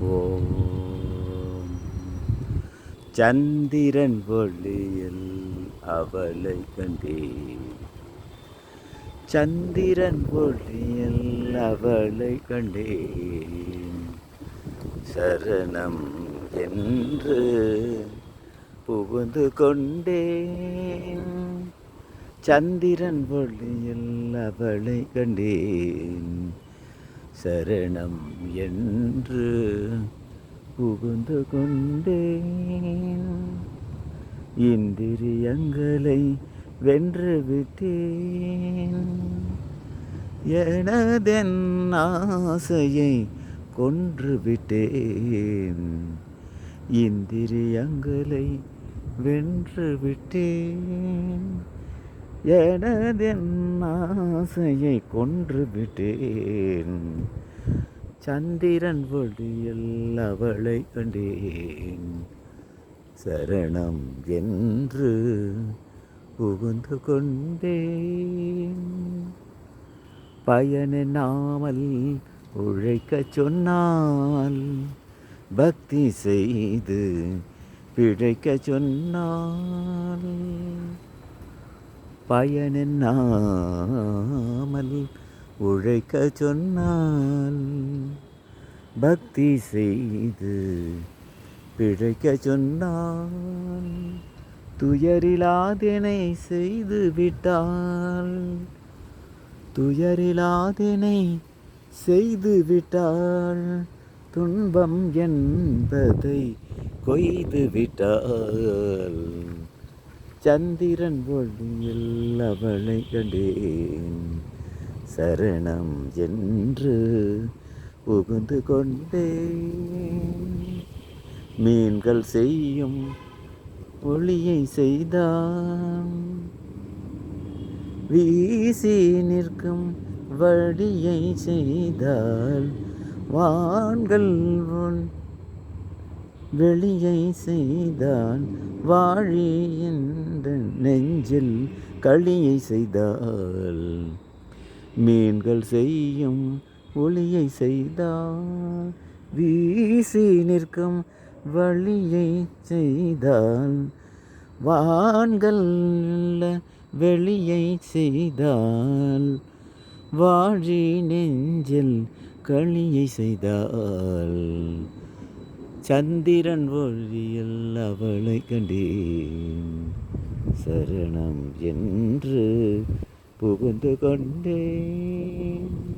ஓம். சந்திரன் ஒளியில் அவளை கண்டேன் சந்திரன் ஒளியில் அவளை கண்டேன் சரணம் என்று புகுந்து கொண்டேன் சந்திரன் ஒளியில் அவளை கண்டேன். சரணம் என்று புகுந்து கொண்டேன். இந்திரியங்களை வென்று விட்டேன். எனதென் ஆசையை கொன்று விட்டேன். இந்திரியங்களை வென்று விட்டேன். எனதென் ஆசையை கொன்று விட்டேன். சந்திரன் ஒளியில் அவளை கண்டேன். சரணம் என்று புகுந்து கொண்டேன். பயனாமல் உழைக்க சொன்னால் பக்தி செய்து பிழைக்க சொன்னால் பயனென்னாமல் உழைக்க சொன்னால் பக்தி செய்து பிழைக்க சொன்னால் துயரிலாதனை செய்து விட்டால் துயரிலாதனை செய்து விட்டால் துன்பம் என்பதை கொய்து விட்டால் சந்திரன் ஒளியில் அவளை கண்டேன். சரணம் என்று புகுந்து கொண்டேன். மீன்கள் செய்யும் ஒளியை செய்தான் வீசி நிற்கும் வழியை செய்தால் வான்கள் உன் வெளியை செய்தான் வாழி என்ற நெஞ்சில் களியை செய்தால். மீன்கள் செய்யும் ஒளியை செய்தால் வீசி நிற்கும் வழியை செய்தால். வான்கள் வெளியை செய்தால் வாழி நெஞ்சில் களியை செய்தால். சந்திரன் ஒழியில் அவளை கண்டேன். சரணம் என்று புகுந்து கொண்டேன்.